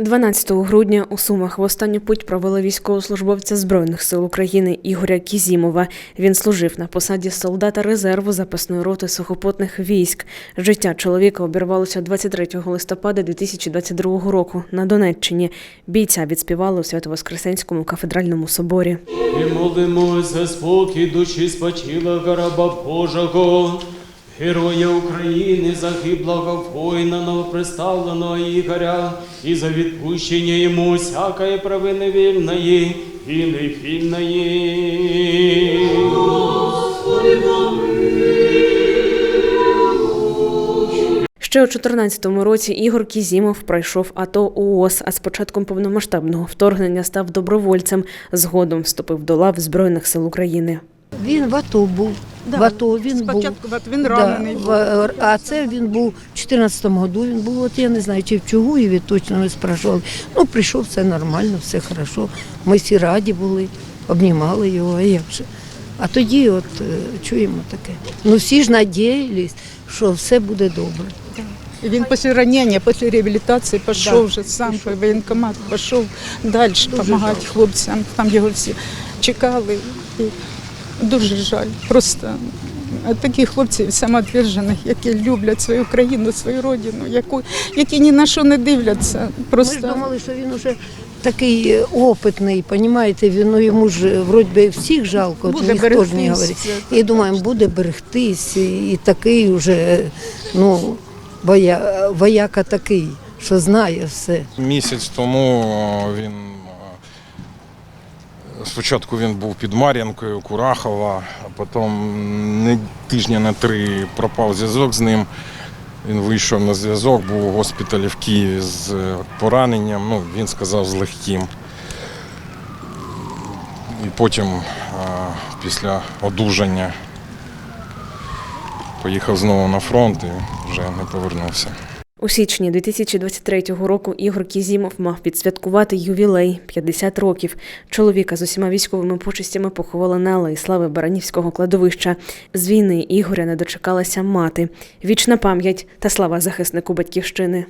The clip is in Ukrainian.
12 грудня у Сумах в останню путь провели військовослужбовця Збройних сил України Ігоря Кізімова. Він служив на посаді солдата резерву запасної роти сухопутних військ. Життя чоловіка обірвалося 23 листопада 2022 року на Донеччині. Бійця відспівали у Свято-Воскресенському кафедральному соборі. І молимось за спокій душі спочила раба Божого, Героя України, загиблого воїна новоприставленого Ігоря, і за відпущення йому всякої провини вільної і невільної. Ще у 2014 році Ігор Кізімов пройшов АТО УОС, а з початком повномасштабного вторгнення став добровольцем. Згодом вступив до лав Збройних сил України. Він в АТО був. В АТО він був. Спочатку от він ранений був. в- а це він був у 14-му году. Він був, от я не знаю, чи в Чугуєві точно не спрашували. Ну, прийшов, все нормально, все хорошо. Ми всі раді були, обнімали його, а як же. А тоді от е, чуємо таке. Ну всі ж надіялись, що все буде добре. І Він після ранення, після реабілітації пішов вже сам по воєнкомат, пішов далі допомагати хлопцям. Там його всі чекали. Дуже жаль. Просто такі хлопці самоотвержених, які люблять свою країну, свою родину, яку, які ні на що не дивляться. Ми ж думали, що він уже такий опитний, розумієте, він ну, йому ж вроді би всіх жалко, Буде ніхто ж не говорить. І думаємо, буде берегтись, і, і такий вже, е, ну, воя, вояка такий, що знає все. Місяць тому він спочатку він був під Мар'янкою, Курахова, а потім не, тижня на три пропав зв'язок з ним. Він вийшов на зв'язок, був у госпіталі в Києві з е, пораненням, ну, він сказав з легким. І потім, після одужання, поїхав знову на фронт і вже не повернувся. У січні 2023 року Ігор Кізімов мав підсвяткувати ювілей 50 років. Чоловіка з усіма військовими почестями поховали на Алеї Слави Баранівського кладовища. З війни Ігоря не дочекалася мати. Вічна пам'ять та слава захиснику батьківщини.